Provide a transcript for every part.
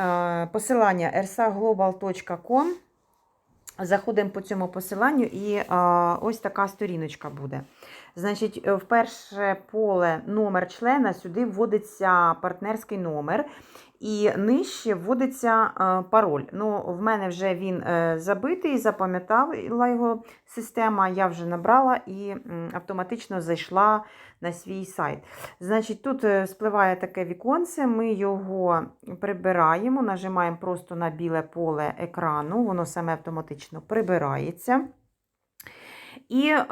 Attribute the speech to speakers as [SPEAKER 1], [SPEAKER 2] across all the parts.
[SPEAKER 1] е, посилання rsaglobal.com. Заходимо по цьому посиланню, і е, ось така сторіночка буде. Значить, е, в перше поле номер члена сюди вводиться партнерський номер, і нижче вводиться е, пароль. Ну, в мене вже він е, забитий, запам'ятала його система, я вже набрала і автоматично зайшла на свій сайт. Значить, тут е, спливає таке віконце, ми його прибираємо, нажимаємо просто на біле поле екрану, воно саме автоматично прибирається. І е,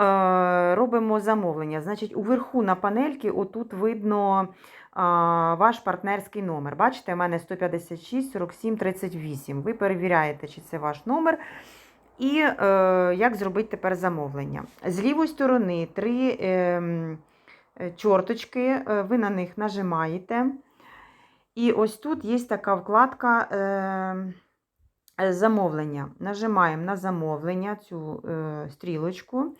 [SPEAKER 1] робимо замовлення. Значить, уверху на панельки отут видно ваш партнерський номер. Бачите, у мене 156 47 38. Ви перевіряєте, чи це ваш номер. І е, як зробити тепер замовлення. З лівої сторони три е, е, чорточки, е, ви на них нажимаєте. І ось тут є така вкладка е, е, замовлення. Нажимаємо на замовлення цю е, стрілочку.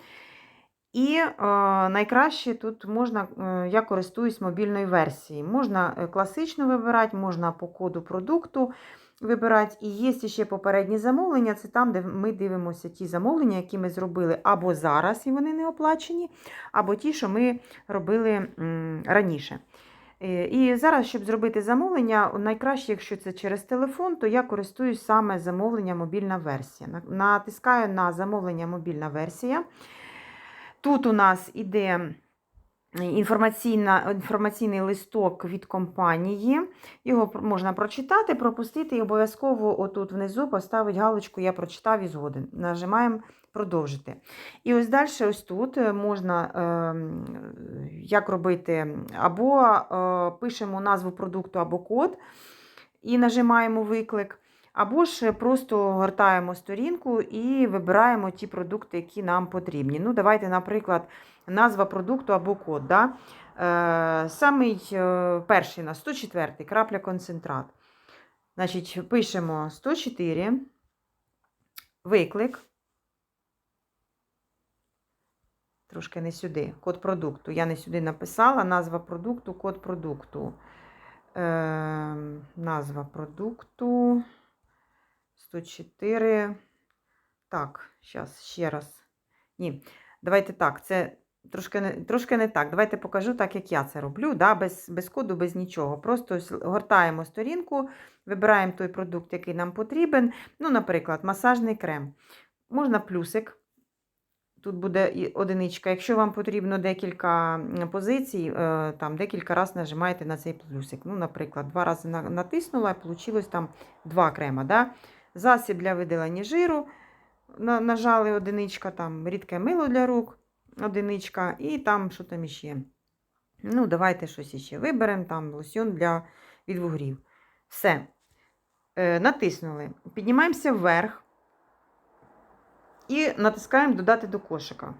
[SPEAKER 1] І е, найкраще тут можна, е, я користуюсь мобільною версією. Можна е, класично вибирати, можна по коду продукту вибирати. І є ще попередні замовлення, це там, де ми дивимося ті замовлення, які ми зробили або зараз, і вони не оплачені, або ті, що ми робили раніше. І зараз, щоб зробити замовлення, найкраще, якщо це через телефон, то я користуюсь саме замовлення мобільна версія. Натискаю на замовлення мобільна версія. Тут у нас іде інформаційна, інформаційний листок від компанії. Його можна прочитати, пропустити і обов'язково отут внизу поставити галочку Я прочитав і згоден. Нажимаємо продовжити. І ось далі, ось тут е, можна ем, як робити, або е, пишемо назву продукту або код і нажимаємо виклик. Або ж просто гортаємо сторінку і вибираємо ті продукти, які нам потрібні. Ну, давайте, наприклад, назва продукту або код. Да? Е, самий е, перший на 104 крапля концентрат. Значить, пишемо 104, виклик. Трошки не сюди. Код продукту. Я не сюди написала. Назва продукту, код продукту. Е, назва продукту. 104. Так, зараз ще раз. Ні, давайте так. Це трошки не, трошки не так. Давайте покажу так, як я це роблю. Да? Без, без коду, без нічого. Просто гортаємо сторінку, вибираємо той продукт, який нам потрібен. Ну, наприклад, масажний крем. Можна плюсик. Тут буде одиничка. Якщо вам потрібно декілька позицій, е, там декілька разів нажимаєте на цей плюсик. Ну, наприклад, два рази натиснула, і вийшло там два крема. Да? Засіб для видалення жиру. Нажали одиничка, там рідке мило для рук, одиничка, і там що там іще. Ну, давайте щось іще виберемо, там лосьон для від вугрів. Все. Е, натиснули. Піднімаємося вверх і натискаємо додати до кошика.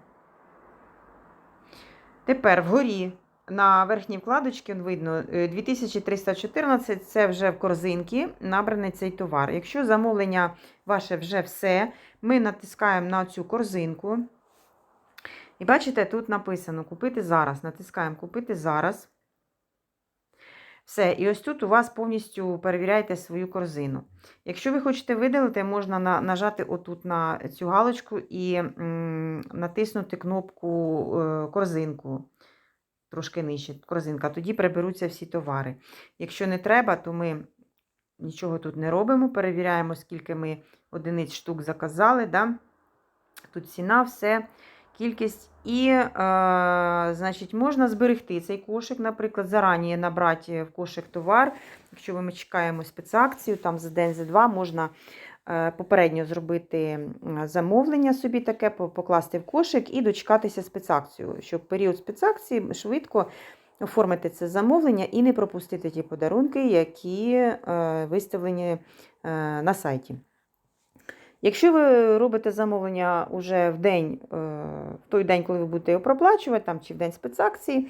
[SPEAKER 1] Тепер вгорі на верхній вкладочці видно е, 2314 це вже в корзинки набраний цей товар. Якщо замовлення ваше вже все, ми натискаємо на цю корзинку. І бачите, тут написано купити зараз. Натискаємо купити зараз. Все, і ось тут у вас повністю перевіряєте свою корзину. Якщо ви хочете видалити, можна на, нажати отут на цю галочку і натиснути кнопку е, корзинку. Трошки нижче корзинка. Тоді приберуться всі товари. Якщо не треба, то ми нічого тут не робимо. Перевіряємо, скільки ми одиниць штук заказали. Да? Тут ціна, все, кількість. І, е, значить, можна зберегти цей кошик, наприклад, зарані набрати в кошик товар. Якщо ми чекаємо спецакцію, там за день, за два можна попередньо зробити замовлення собі таке, покласти в кошик і дочекатися спецакцію, щоб період спецакції швидко оформити це замовлення і не пропустити ті подарунки, які е, виставлені е, на сайті. Якщо ви робите замовлення уже в день, е, в той день, коли ви будете його проплачувати, там, чи в день спецакції,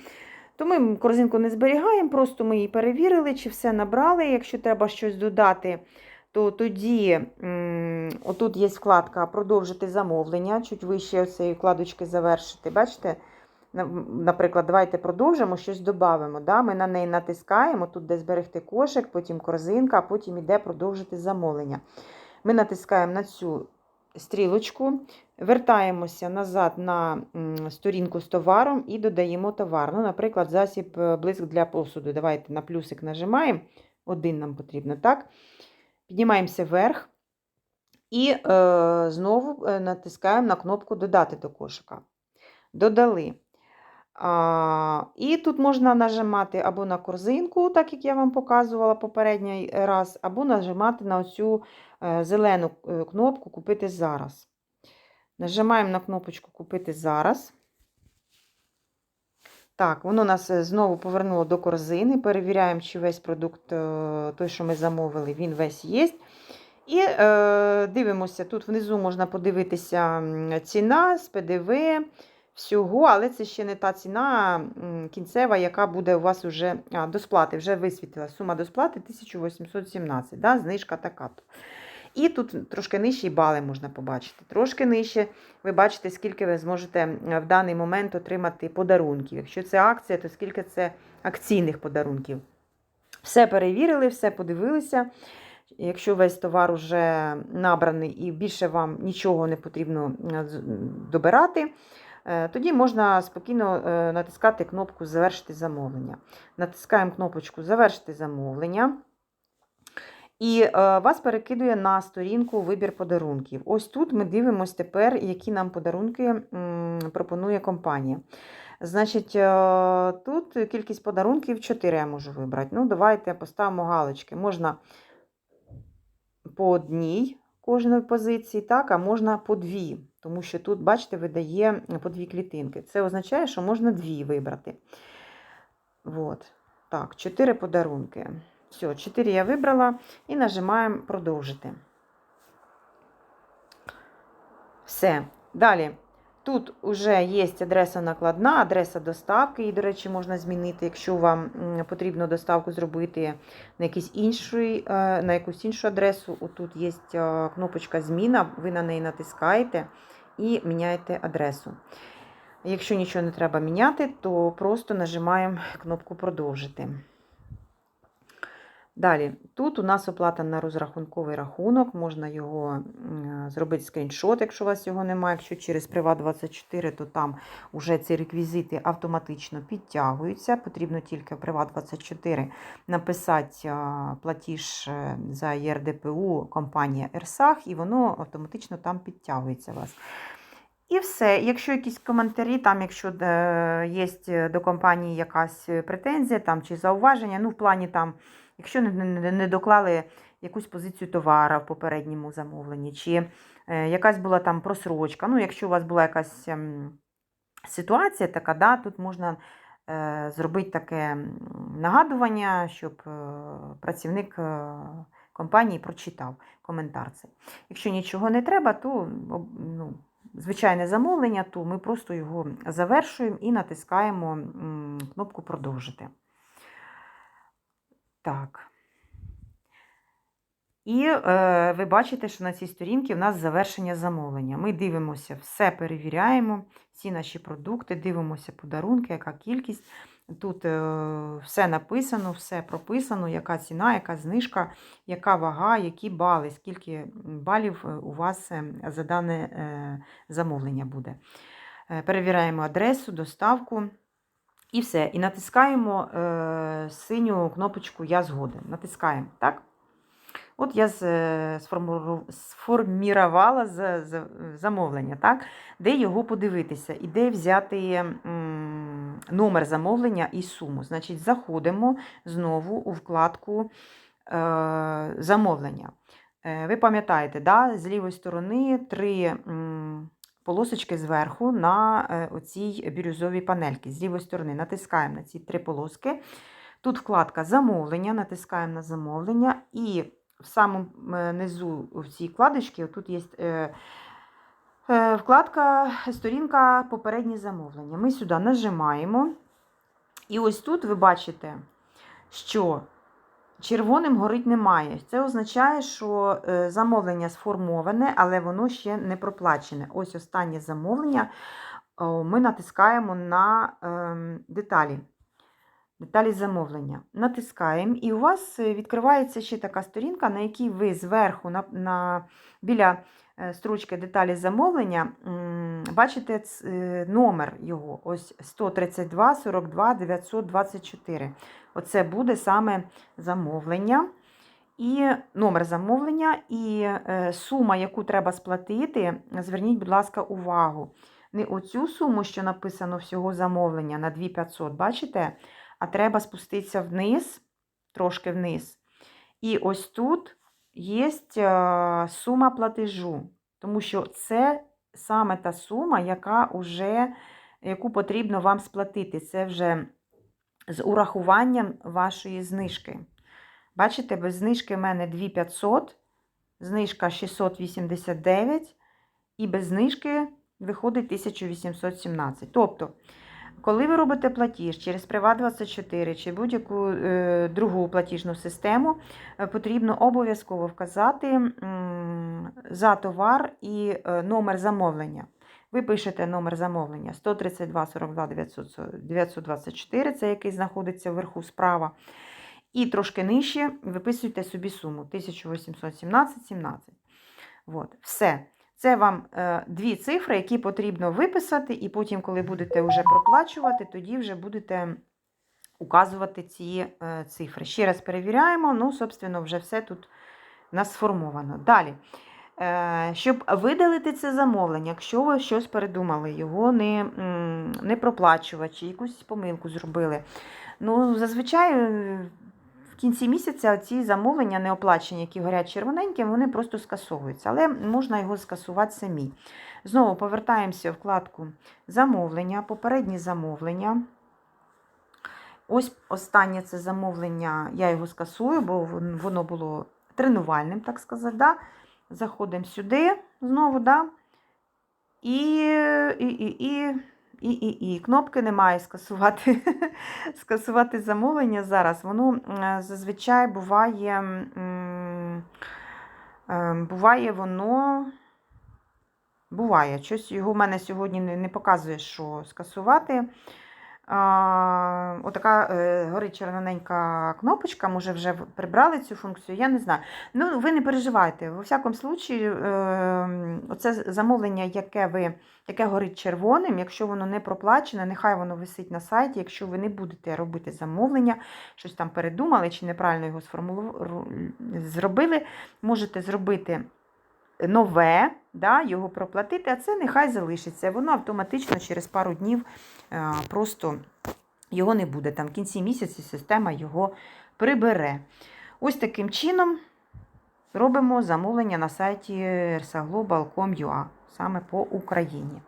[SPEAKER 1] то ми корзинку не зберігаємо, просто ми її перевірили, чи все набрали. Якщо треба щось додати, то тоді отут є вкладка Продовжити замовлення, чуть вище цієї вкладочки завершити. Бачите? наприклад, давайте продовжимо, щось додамо. Да? Ми на неї натискаємо, тут де зберегти кошик, потім корзинка, а потім йде продовжити замовлення. Ми натискаємо на цю стрілочку, вертаємося назад на сторінку з товаром і додаємо товар. Ну, наприклад, засіб е, блиск для посуду. Давайте на плюсик нажимаємо. Один нам потрібно, так? Піднімаємося вверх і е, знову е, натискаємо на кнопку Додати до кошика. Додали. А, і тут можна нажимати або на корзинку, так як я вам показувала попередній раз, або нажимати на оцю е, зелену е, кнопку Купити зараз. Нажимаємо на кнопочку Купити зараз. Так, воно нас е, знову повернуло до корзини. Перевіряємо, чи весь продукт, е, той, що ми замовили, він весь є. І е, дивимося, тут внизу можна подивитися ціна з ПДВ, всього, але це ще не та ціна кінцева, яка буде у вас вже а, до сплати, вже висвітила. Сума до сплати 1817, да, знижка така. І тут трошки нижчі бали можна побачити. Трошки нижче ви бачите, скільки ви зможете в даний момент отримати подарунків. Якщо це акція, то скільки це акційних подарунків. Все перевірили, все подивилися. Якщо весь товар вже набраний і більше вам нічого не потрібно добирати, е, тоді можна спокійно е, натискати кнопку Завершити замовлення. Натискаємо кнопочку Завершити замовлення. І е, вас перекидує на сторінку вибір подарунків. Ось тут ми дивимося тепер, які нам подарунки пропонує компанія. Значить, е, тут кількість подарунків 4 я можу вибрати. Ну, давайте поставимо галочки. Можна по одній кожної позиції, так, а можна по дві. Тому що тут, бачите, видає по дві клітинки. Це означає, що можна дві вибрати. Вот. Так, 4 подарунки. Все, 4 я вибрала і нажимаємо продовжити. Все. Далі. Тут вже є адреса накладна, адреса доставки. І, до речі, можна змінити, якщо вам потрібно доставку зробити на, інший, е, на якусь іншу адресу. Отут є е, кнопочка Зміна, ви на неї натискаєте і міняєте адресу. Якщо нічого не треба міняти, то просто нажимаємо кнопку Продовжити. Далі, тут у нас оплата на розрахунковий рахунок, можна його зробити скріншот, якщо у вас його немає. Якщо через Приват24, то там вже ці реквізити автоматично підтягуються. Потрібно тільки в Приват24 написати платіж е, за ЄРДПУ компанія Ерсах, і воно автоматично там підтягується у вас. І все. Якщо якісь коментарі, там, якщо е, є до компанії якась претензія там, чи зауваження, ну в плані там. Якщо не, доклали якусь позицію товара в попередньому замовленні, чи е, якась була там просрочка, ну, якщо у вас була якась ем, ситуація така, да, тут можна е, зробити таке нагадування, щоб е, працівник компанії прочитав коментар цей. Якщо нічого не треба, то ну, звичайне замовлення, то ми просто його завершуємо і натискаємо кнопку Продовжити. Так. І е, ви бачите, що на цій сторінці в нас завершення замовлення. Ми дивимося, все перевіряємо, всі наші продукти, дивимося подарунки, яка кількість. Тут е, все написано, все прописано, яка ціна, яка знижка, яка вага, які бали, скільки балів е, у вас е, за дане е, замовлення буде. Е, перевіряємо адресу, доставку. І все. І натискаємо е, синю кнопочку Я згоден. Натискаємо, так? От я е, сформірувала замовлення, так? де його подивитися і де взяти номер замовлення і суму. Значить, заходимо знову у вкладку е, замовлення. Е, ви пам'ятаєте, да? з лівої сторони три. Полосочки зверху на е, оцій бірюзовій панельці. З лівої сторони натискаємо на ці три полоски. Тут вкладка замовлення, натискаємо на замовлення, і в самому е, низу в цій вкладочці тут є е, вкладка, сторінка попередні замовлення. Ми сюди нажимаємо. І ось тут ви бачите, що червоним горить немає. Це означає, що е, замовлення сформоване, але воно ще не проплачене. Ось останнє замовлення. ми натискаємо на ем, деталі. Деталі замовлення. Натискаємо, і у вас е, відкривається ще така сторінка, на якій ви зверху на, на, біля строчки деталі замовлення бачите е, номер його. Ось 132 42 924. Оце буде саме замовлення. І номер замовлення, і е, сума, яку треба сплатити, зверніть, будь ласка, увагу. Не оцю суму, що написано всього замовлення на 2500, бачите? А треба спуститися вниз, трошки вниз. І ось тут є е, сума платежу, тому що це саме та сума, яка уже, яку потрібно вам сплатити. Це вже з урахуванням вашої знижки. Бачите, без знижки в мене 2500, знижка 689, і без знижки виходить 1817. Тобто, коли ви робите платіж через Приват24 чи будь-яку е, другу платіжну систему, е, потрібно обов'язково вказати за товар і е, номер замовлення. Ви пишете номер замовлення 132 42 924, це який знаходиться вверху справа. І трошки нижче виписуйте собі суму 1817,17. От, все. Це вам е, дві цифри, які потрібно виписати, і потім, коли будете вже проплачувати, тоді вже будете указувати ці е, цифри. Ще раз перевіряємо, ну, собственно, вже все тут у нас сформовано. Далі. Е, Щоб видалити це замовлення, якщо ви щось передумали, його не, не проплачувати, якусь помилку зробили. Ну, зазвичай в кінці місяця ці замовлення не оплачені, які горять червоненьким, вони просто скасовуються. Але можна його скасувати самі. Знову повертаємося в вкладку замовлення, попередні замовлення. Ось останнє це замовлення, я його скасую, бо воно було тренувальним, так сказати. Да? Заходимо сюди знову, да? і, і, і, і, і, і, і. Кнопки немає скасувати. скасувати замовлення зараз. Воно зазвичай буває, е, буває воно. Буває. Щось його в мене сьогодні не показує, що скасувати. Отака е, горить червоненька кнопочка, може вже прибрали цю функцію, я не знаю. Ну, ви не переживайте. У всякому случаї, е, оце замовлення, яке ви, яке горить червоним, якщо воно не проплачене, нехай воно висить на сайті. Якщо ви не будете робити замовлення, щось там передумали чи неправильно його сформулювали, зробили, можете зробити нове, да, його проплатити, а це нехай залишиться. Воно автоматично через пару днів е, просто його не буде. Там в кінці місяця система його прибере. Ось таким чином робимо замовлення на сайті rsaglobal.com.ua саме по Україні.